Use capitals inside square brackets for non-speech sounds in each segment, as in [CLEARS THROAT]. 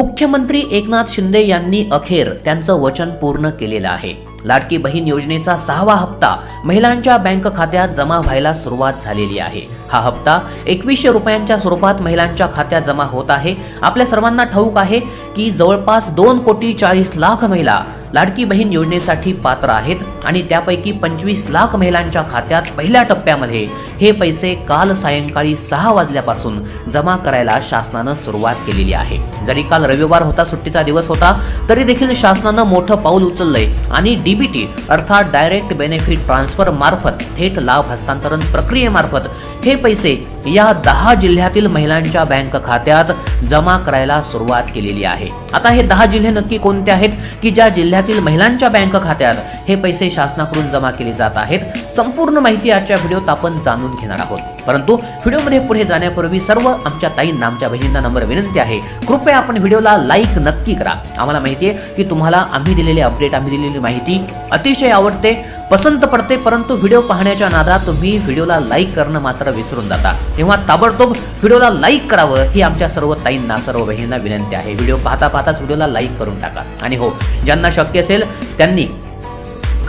मुख्यमंत्री एकनाथ शिंदे यांनी अखेर त्यांचं वचन पूर्ण केलेलं आहे. लाडकी बहीण योजनेचा सहावा हप्ता महिलांच्या बँक खात्यात जमा व्हायला सुरुवात झालेली आहे. हा हप्ता एकवीसशे रुपयांच्या स्वरूपात महिलांच्या खात्यात जमा होत आहे. आपल्या सर्वांना ठाऊक आहे की जवळपास दोन कोटी चाळीस लाख महिला लाडकी बहीण योजनेसाठी पात्र आहेत आणि त्यापैकी पंचवीस लाख महिलांच्या खात्यात पहिल्या टप्प्यामध्ये हे पैसे काल सायंकाळी सहा वाजल्यापासून जमा करायला शासनानं सुरुवात केलेली आहे. जरी काल रविवार होता सुट्टीचा दिवस होता तरी देखील शासनानं मोठं पाऊल उचललंय आणि डीबीटी अर्थात डायरेक्ट बेनिफिट ट्रान्सफर मार्फत थेट लाभ हस्तांतरण प्रक्रियेमार्फत हे पैसे या दहा जिल्ह्यातील महिलांच्या बँक खात्यात जमा करायला सुरुवात केलेली आहे. आता हे दहा जिल्हे नक्की कोणते आहेत? की ज्या जिल्ह्यातील महिलांच्या बँक खात्यात हे पैसे शासनाकडून जमा केले जात आहेत? संपूर्ण माहिती आजच्या व्हिडिओत आपण जाणून घेणार आहोत. परंतु व्हिडिओमध्ये पुढे जाण्यापूर्वी सर्व आमच्या ताईंना आमच्या बहिणींना नंबर विनंती आहे. कृपया आपण व्हिडिओला लाईक नक्की करा. आम्हाला माहिती आहे की तुम्हाला आम्ही दिलेले अपडेट आम्ही दिलेली माहिती अतिशय आवडते पसंत पडते परंतु व्हिडिओ पाहण्याच्या नादात तुम्ही व्हिडिओला लाईक करणं मात्र विसरून जाता. तेव्हा ताबडतोब व्हिडिओला लाईक करावं ही आमच्या सर्व ताईंना सर्व बहिणींना विनंती आहे. व्हिडिओ पाहता पाहताच व्हिडिओला लाईक करून टाका. आणि हो ज्यांना शक्य असेल त्यांनी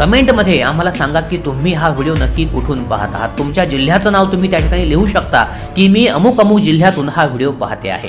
कमेंटमध्ये आम्हाला सांगा की तुम्ही हा व्हिडिओ नक्की कुठून पाहत आहात? तुमच्या जिल्ह्याचं नाव तुम्ही त्या ठिकाणी लिहू शकता की मी अमुक अमुक जिल्ह्यातून हा व्हिडिओ पाहते आहे.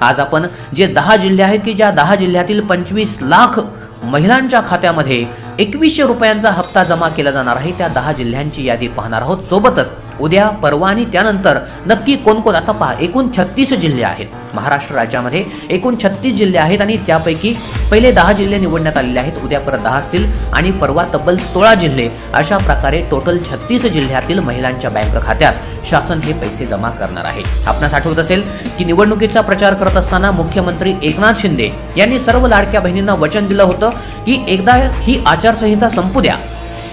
आज आपण जे दहा जिल्हे आहेत की ज्या दहा जिल्ह्यातील पंचवीस लाख महिलांच्या खात्यामध्ये एकवीसशे रुपयांचा हप्ता जमा केला जाणार आहे त्या दहा जिल्ह्यांची यादी पाहणार आहोत. सोबतच उद्या परवा आणि त्यानंतर नक्की कोण कोण आता पहा एकूण छत्तीस जिल्हे आहेत. महाराष्ट्र राज्यामध्ये एकूण छत्तीस जिल्हे आहेत आणि त्यापैकी पहिले दहा जिल्हे निवडण्यात आलेले आहेत. उद्या परत दहा असतील आणि परवा तब्बल सोळा जिल्हे. अशा प्रकारे टोटल छत्तीस जिल्ह्यातील महिलांच्या बँक खात्यात शासन हे पैसे जमा करणार आहे. आपणास आठवत असेल की निवडणुकीचा प्रचार करत असताना मुख्यमंत्री एकनाथ शिंदे यांनी सर्व लाडक्या बहिणींना वचन दिलं होतं की एकदा ही आचारसंहिता संपू द्या.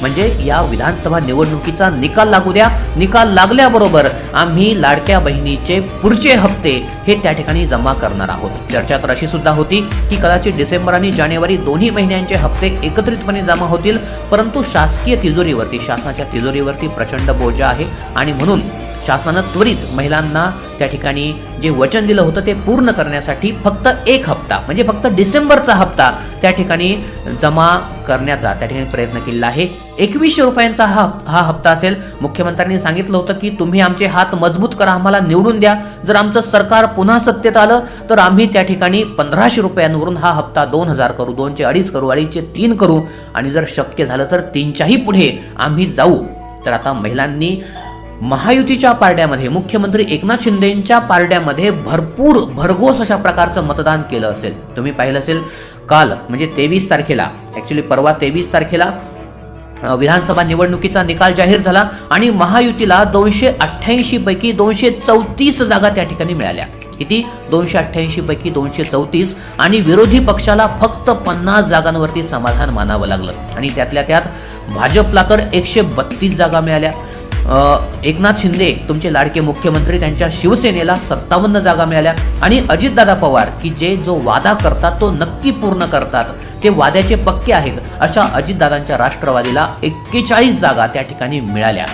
म्हणजे या विधानसभा निवडणुकीचा निकाल लागू द्या. निकाल लागल्याबरोबर आम्ही लाडक्या बहिणीचे पुढचे हप्ते हे त्या ठिकाणी जमा करणार आहोत. चर्चा तर अशी सुद्धा होती की कदाचित डिसेंबर आणि जानेवारी दोन्ही महिन्यांचे हप्ते एकत्रितपणे जमा होतील परंतु शासकीय तिजोरीवरती शासनाच्या तिजोरीवरती प्रचंड बोजा आहे आणि म्हणून शासनानं त्वरित महिलांना त्या ठिकाणी जे वचन दिलं होतं ते पूर्ण करण्यासाठी फक्त एक हप्ता म्हणजे फक्त डिसेंबरचा हप्ता त्या ठिकाणी जमा करण्याचा त्या ठिकाणी प्रयत्न केलेला आहे. एकवीसशे रुपयांचा हा हा हप्ता असेल. मुख्यमंत्र्यांनी सांगितलं होतं की तुम्ही आमचे हात मजबूत करा आम्हाला निवडून द्या. जर आमचं सरकार पुन्हा सत्तेत आलं तर आम्ही त्या ठिकाणी पंधराशे रुपयांवरून हा हप्ता दोन हजार करू दोनचे अडीच करू अडीचचे तीन करू. आणि जर शक्य झालं तर तीनच्याही पुढे आम्ही जाऊ. तर आता महिलांनी महायुतीच्या पारड्यामध्ये मुख्यमंत्री एकनाथ शिंदेंच्या पारड्यामध्ये भरपूर भरघोस अशा प्रकारचं मतदान केलं असेल. तुम्ही पाहिलं असेल काल म्हणजे तेवीस तारखेला ॲक्च्युली परवा तेवीस तारखेला विधानसभा निवडणुकीचा निकाल जाहीर झाला आणि महायुतीला दोनशे अठ्ठ्याऐंशी पैकी दोनशे चौतीस जागा त्या ठिकाणी मिळाल्या. किती? दोनशे अठ्ठ्याऐंशी पैकी दोनशे चौतीस आणि विरोधी पक्षाला फक्त पन्नास जागांवरती समाधान मानावं लागलं. आणि त्यातल्या त्यात भाजपला तर एकशे बत्तीस जागा मिळाल्या. एकनाथ शिंदे तुमचे लाडके मुख्यमंत्री त्यांच्या शिवसेनेला सत्तावन्न जागा मिळाल्या. आणि अजितदादा पवार की जे जो वादा करतात तो नक्की पूर्ण करतात. ते वाद्याचे पक्के आहेत अशा अजितदादांच्या राष्ट्रवादीला एक्केचाळीस जागा त्या ठिकाणी मिळाल्या.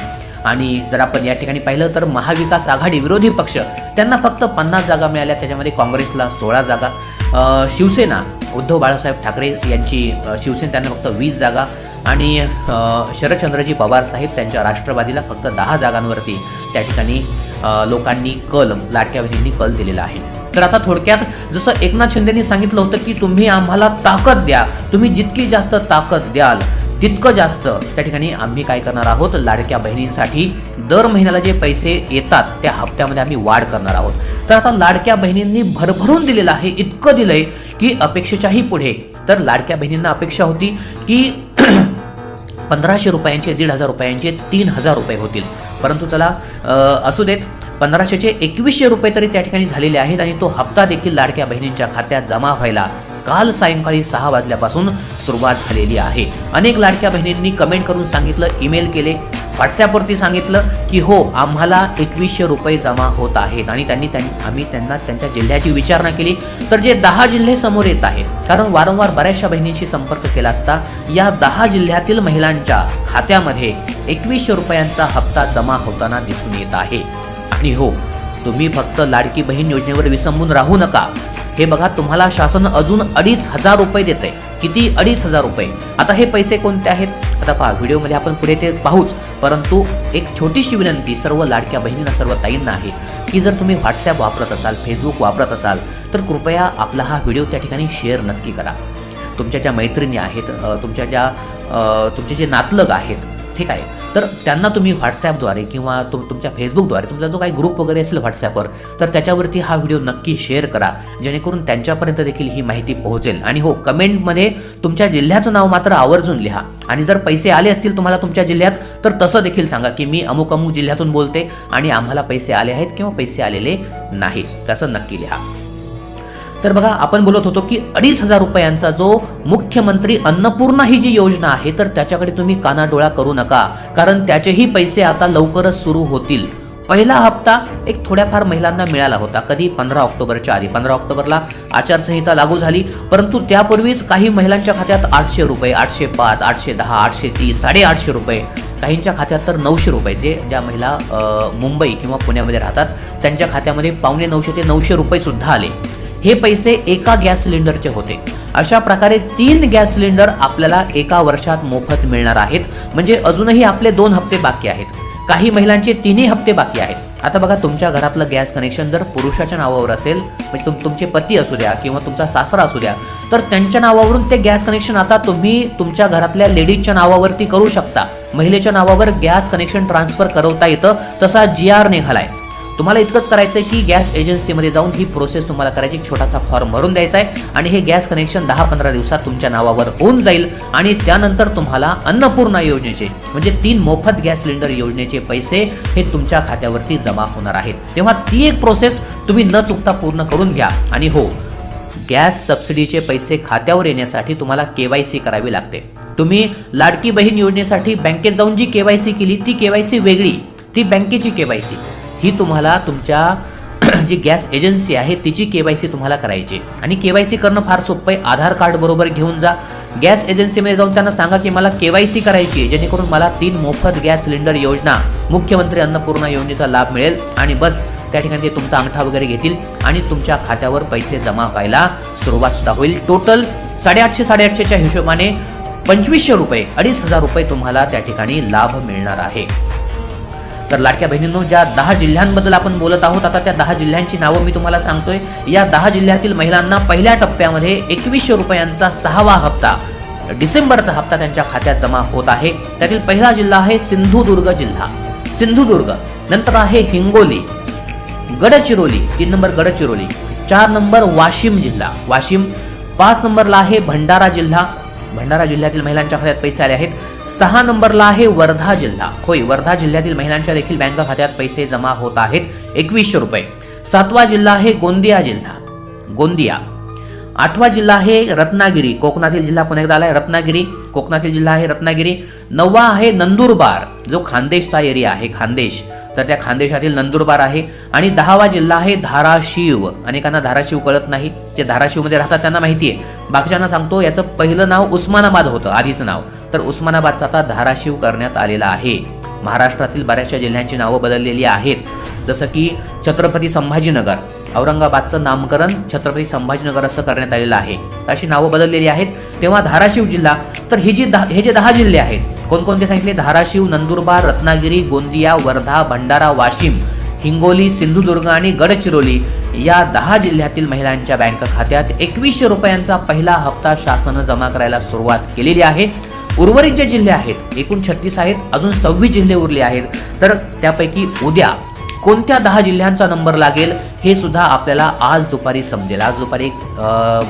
आणि जर आपण या ठिकाणी पाहिलं तर महाविकास आघाडी विरोधी पक्ष त्यांना फक्त पन्नास जागा मिळाल्या. त्याच्यामध्ये काँग्रेसला सोळा जागा. शिवसेना उद्धव बाळासाहेब ठाकरे यांची शिवसेना त्यांना फक्त वीस जागा. आणि शरदचंद्रजी पवार साहेब त्यांच्या राष्ट्रवादीला फक्त दहा जागांवरती त्या ठिकाणी लोकांनी कल लाडक्या बहिणींनी कल दिलेला आहे. तर आता थोडक्यात जसं एकनाथ शिंदेनी सांगितलं होतं की तुम्ही आम्हाला ताकद द्या तुम्ही जितकी जास्त ताकद द्याल तितकं जास्त त्या ठिकाणी आम्ही काय करणार आहोत? लाडक्या बहिणींसाठी दर महिन्याला जे पैसे येतात त्या हप्त्यामध्ये आम्ही वाढ करणार आहोत. तर आता लाडक्या बहिणींनी भरभरून दिलेलं आहे इतकं दिलंय की अपेक्षेच्याही पुढे. तर लाडक्या बहिणींना अपेक्षा होती की पंधराशे रुपयांचे दीड हजार रुपयांचे तीन हजार रुपये होतील. परंतु चला असू देत पंधराशेचे एकवीसशे रुपये तरी त्या ठिकाणी झालेले आहेत आणि तो हप्ता देखील लाडक्या बहिणींच्या खात्यात जमा व्हायला काल सायंकाळी सहा वाजल्यापासून सुरुवात झालेली आहे. अनेक लाडक्या बहिणींनी कमेंट करून सांगितलं ईमेल केले व्हॉट्सॲपवरती सांगितलं की हो आम्हाला एकवीसशे रुपये जमा होत आहेत. आणि त्यांनी त्यां आम्ही त्यांना त्यांच्या जिल्ह्याची विचारणा केली. तर जे दहा जिल्हे समोर येत आहेत कारण वारंवार बऱ्याचशा बहिणींशी संपर्क केला असता या दहा जिल्ह्यातील महिलांच्या खात्यामध्ये एकवीसशे रुपयांचा हप्ता जमा होताना दिसून येत आहे. आणि हो तुम्ही फक्त लाडकी बहीण योजनेवर विसंबून राहू नका. हे बघा तुम्हाला शासन अजून अडीच हजार रुपये देते किती? अडीच हजार रुपये. आता हे पैसे कोणते आहेत? आता पहा व्हिडिओमध्ये आपण पुढे ते पाहूच. परंतु एक छोटीशी विनंती सर्व लाडक्या बहिणींना सर्व ताईंना आहे की जर तुम्ही व्हॉट्सॲप वापरत असाल फेसबुक वापरत असाल तर कृपया आपला हा व्हिडिओ त्या ठिकाणी शेअर नक्की करा. तुमच्या ज्या मैत्रिणी आहेत तुमच्या ज्या तुमचे जे नातलग आहेत ठीक आहे. तर त्यांना तुम्ही व्हॉट्सॲपद्वारे किंवा तुम तुमच्या फेसबुकद्वारे तुमचा जो काही ग्रुप वगैरे असेल व्हॉट्सॲपवर तर त्याच्यावरती हा व्हिडिओ नक्की शेअर करा. जेणेकरून त्यांच्यापर्यंत देखील ही माहिती पोहोचेल. आणि हो कमेंटमध्ये तुमच्या जिल्ह्याचं नाव मात्र आवर्जून लिहा. आणि जर पैसे आले असतील तुम्हाला तुमच्या जिल्ह्यात तर तसं देखील सांगा की मी अमुक अमुक जिल्ह्यातून बोलते आणि आम्हाला पैसे आले आहेत किंवा पैसे आलेले नाहीत तसं नक्की लिहा. तर बघा आपण बोलत होतो की अडीच हजार रुपयांचा जो मुख्यमंत्री अन्नपूर्णा ही जी योजना आहे तर त्याच्याकडे तुम्ही कानाडोळा करू नका. कारण त्याचेही पैसे आता लवकरच सुरू होतील. पहिला हप्ता एक थोड्याफार महिलांना मिळाला होता. कधी पंधरा ऑक्टोबरच्या आधी. पंधरा ऑक्टोबरला आचारसंहिता लागू झाली. परंतु त्यापूर्वीच काही महिलांच्या खात्यात आठशे रुपये आठशे पाच आठशे दहा आठशे तीस साडेआठशे रुपये. काहींच्या खात्यात तर नऊशे रुपये. जे ज्या महिला मुंबई किंवा पुण्यामध्ये राहतात त्यांच्या खात्यामध्ये पावणे नऊशे ते नऊशे रुपये सुद्धा आले. हे पैसे एका गॅस सिलेंडरचे होते. अशा प्रकारे तीन गॅस सिलेंडर आपल्याला एका वर्षात मोफत मिळणार आहेत. म्हणजे अजूनही आपले दोन हप्ते बाकी आहेत. काही महिलांचे तिन्ही हप्ते बाकी आहेत. आता बघा तुमच्या घरातलं गॅस कनेक्शन जर पुरुषाच्या नावावर असेल म्हणजे तुम तुमचे पती असू द्या किंवा तुमचा सासरा असू द्या तर त्यांच्या नावावरून ते गॅस कनेक्शन आता तुम्ही तुमच्या घरातल्या लेडीजच्या नावावरती करू शकता. महिलेच्या नावावर गॅस कनेक्शन ट्रान्सफर करवता येतं तसा जी आर निघालाय. तुम्हाला इतकंच करायचं आहे की गॅस एजन्सीमध्ये जाऊन ही प्रोसेस तुम्हाला करायची. एक छोटासा फॉर्म भरून द्यायचा आहे आणि हे गॅस कनेक्शन दहा पंधरा दिवसात तुमच्या नावावर होऊन जाईल आणि त्यानंतर तुम्हाला अन्नपूर्णा योजनेचे म्हणजे तीन मोफत गॅस सिलेंडर योजनेचे पैसे हे तुमच्या खात्यावरती जमा होणार आहेत. तेव्हा ती एक प्रोसेस तुम्ही न चुकता पूर्ण करून घ्या. आणि हो गॅस सबसिडीचे पैसे खात्यावर येण्यासाठी तुम्हाला केवायसी करावी लागते. तुम्ही लाडकी बहीण योजनेसाठी बँकेत जाऊन जी केवायसी केली ती केवायसी वेगळी ती बँकेची केवायसी ही तुम्हाला तुमच्या [CLEARS THROAT] जी गॅस एजन्सी आहे तिची के वाय सी तुम्हाला करायची. आणि के वाय सी करणं फार सोपं आहे. आधार कार्ड बरोबर घेऊन जा. गॅस एजन्सीमध्ये जाऊन त्यांना सांगा की मला के वाय सी करायची आहे जेणेकरून मला तीन मोफत गॅस सिलेंडर योजना मुख्यमंत्री अन्नपूर्णा योजनेचा लाभ मिळेल. आणि बस त्या ठिकाणी ते तुमचा अंगठा वगैरे घेतील आणि तुमच्या खात्यावर पैसे जमा व्हायला सुरुवात सुद्धा होईल. टोटल साडेआठशे साडेआठशेच्या हिशोबाने पंचवीसशे रुपये अडीच हजार रुपये तुम्हाला त्या ठिकाणी लाभ मिळणार आहे. तर लाडक्या बहिणींनो ज्या दहा जिल्ह्यांबद्दल आपण बोलत आहोत आता त्या दहा जिल्ह्यांची नावं मी तुम्हाला सांगतोय. या दहा जिल्ह्यातील महिलांना पहिल्या टप्प्यामध्ये एकवीसशे रुपयांचा सहावा हप्ता डिसेंबरचा हप्ता त्यांच्या खात्यात जमा होत आहे. त्यातील पहिला जिल्हा आहे सिंधुदुर्ग जिल्हा. सिंधुदुर्ग नंतर आहे हिंगोली गडचिरोली तीन नंबर गडचिरोली चार नंबर वाशिम जिल्हा. वाशिम पाच नंबरला आहे भंडारा जिल्हा भंडारा जिल्ह्यातील महिलांच्या खात्यात पैसे आले आहेत. सहा नंबरला आहे वर्धा जिल्हा. होय वर्धा जिल्ह्यातील महिलांच्या देखील बँक खात्यात पैसे जमा होत आहेत. एकवीसशे रुपये. सातवा जिल्हा आहे गोंदिया जिल्हा. गोंदिया. आठवा जिल्हा आहे रत्नागिरी. कोकणातील जिल्हा पुन्हा एकदा आलाय रत्नागिरी. कोकणातील जिल्हा आहे रत्नागिरी. नववा आहे नंदुरबार जो खानदेशचा एरिया आहे खानदेश. तर त्या खानदेशातील नंदुरबार आहे. आणि दहावा जिल्हा आहे धाराशिव. अनेकांना धाराशिव कळत नाही. जे धाराशिवमध्ये राहतात त्यांना माहिती आहे. बाकीच्यांना सांगतो याचं पहिलं नाव उस्मानाबाद होतं आधीचं नाव. तर उस्मानाबादचं आता धाराशिव करण्यात आलेलं आहे. महाराष्ट्रातील बऱ्याचशा जिल्ह्यांची नावं बदललेली आहेत. जसं की छत्रपती संभाजीनगर. औरंगाबादचं नामकरण छत्रपती संभाजीनगर असं करण्यात आलेलं आहे. अशी नावं बदललेली आहेत. तेव्हा धाराशिव जिल्हा तर ही जी दहा हे जे दहा जिल्हे आहेत कोणकोणते सांगितले? धाराशिव नंदुरबार रत्नागिरी गोंदिया वर्धा भंडारा वाशिम हिंगोली सिंधुदुर्ग आणि गडचिरोली. या दहा जिल्ह्यातील महिलांच्या बँक खात्यात एकवीसशे रुपयांचा पहिला हप्ता शासनानं जमा करायला सुरुवात केलेली आहे. उर्वरित जे जिल्हे आहेत एकूण छत्तीस आहेत अजून सव्वीस जिल्हे उरले आहेत. तर त्यापैकी उद्या कोणत्या दहा जिल्ह्यांचा नंबर लागेल हे सुद्धा आपल्याला आज दुपारी समजेल. आज दुपारी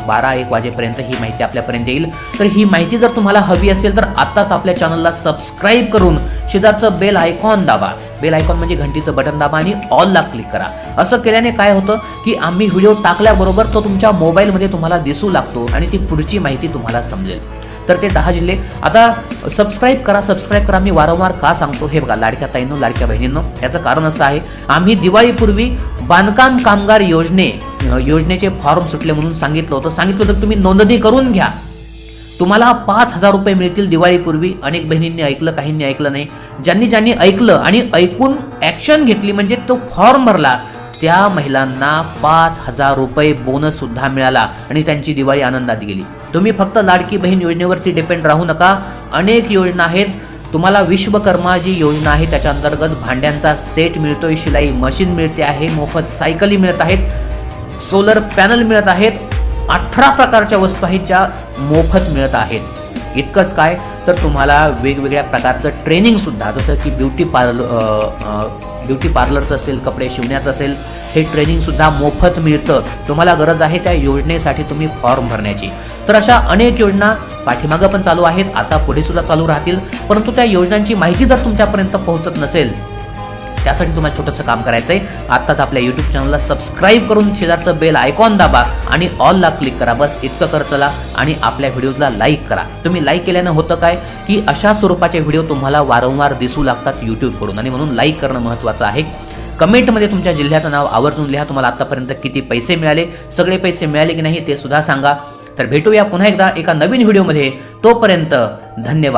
बारा एक वाजेपर्यंत ही माहिती आपल्यापर्यंत येईल. तर ही माहिती जर तुम्हाला हवी असेल तर आत्ताच आपल्या चॅनलला सबस्क्राईब करून शेजारचं बेल आयकॉन दाबा. बेल आयकॉन म्हणजे घंटीचं बटन दाबा आणि ऑलला क्लिक करा. असं केल्याने काय होतं की आम्ही व्हिडिओ टाकल्याबरोबर तो तुमच्या मोबाईलमध्ये तुम्हाला दिसू लागतो आणि ती पुढची माहिती तुम्हाला समजेल. तर ते दहा जिल्हे. आता सबस्क्राईब करा सबस्क्राईब करा. मी वारंवार का सांगतो? हे बघा लाडक्या ताईंनो लाडक्या बहिणींनो याचं कारण असं आहे आम्ही दिवाळीपूर्वी बांधकाम कामगार योजने योजनेचे फॉर्म सुटले म्हणून सांगितलं होतं. सांगितलं होतं तुम्ही नोंदणी करून घ्या. तुम्हाला पाच हजार रुपये मिळतील दिवाळीपूर्वी. अनेक बहिणींनी ऐकलं काहींनी ऐकलं नाही. ज्यांनी ज्यांनी ऐकलं आणि ऐकून ॲक्शन घेतली म्हणजे तो फॉर्म भरला त्या महिलांना पाच हजार रुपये बोनस सुद्धा मिळाला आणि त्यांची दिवाळी आनंदात गेली. तुम्ही फक्त लाडकी बहीण योजनेवरती डिपेंड राहू नका. अनेक योजना आहेत. तुम्हाला विश्वकर्मा जी योजना आहे त्याच्या अंतर्गत भांड्यांचा सेट मिळतोय शिलाई मशीन मिळते आहे मोफत सायकली मिळत आहेत. सोलर पॅनल मिळत आहेत. अठरा प्रकारच्या वस्तू आहेत ज्या मोफत मिळत आहेत. इतकंच काय तर तुम्हाला वेगवेगळ्या प्रकारचं ट्रेनिंग सुद्धा जसं की ब्युटी पार्लर ब्युटी पार्लरचं असेल कपडे शिवण्याचं असेल हे ट्रेनिंग सुद्धा मोफत मिळतं. तुम्हाला गरज आहे त्या योजनेसाठी तुम्ही फॉर्म भरण्याची. तर अशा अनेक योजना पाठीमागं पण चालू आहेत आता पुढे सुद्धा चालू राहतील. परंतु त्या योजनांची माहिती जर तुमच्यापर्यंत पोहोचत नसेल त्यासाठी तुम्हाला छोटंसं काम करायचं आहे आत्ताच आपल्या यूट्यूब चॅनलला सबस्क्राईब करून शेजारचं बेल आयकॉन दाबा आणि ऑलला क्लिक करा. बस इतकं कर चला आणि आपल्या व्हिडिओजला लाईक करा. तुम्ही लाईक केल्यानं होतं काय? की अशा स्वरूपाचे व्हिडिओ तुम्हाला वारंवार दिसू लागतात यूट्यूबकडून आणि म्हणून लाईक करणं महत्त्वाचं आहे. कमेंटमध्ये तुमच्या जिल्ह्याचं नाव आवर्जून लिहा. तुम्हाला आतापर्यंत किती पैसे मिळाले? सगळे पैसे मिळाले की नाही ते सुद्धा सांगा. तर भेटूया पुन्हा एकदा एका नवीन व्हिडिओमध्ये तोपर्यंत धन्यवाद.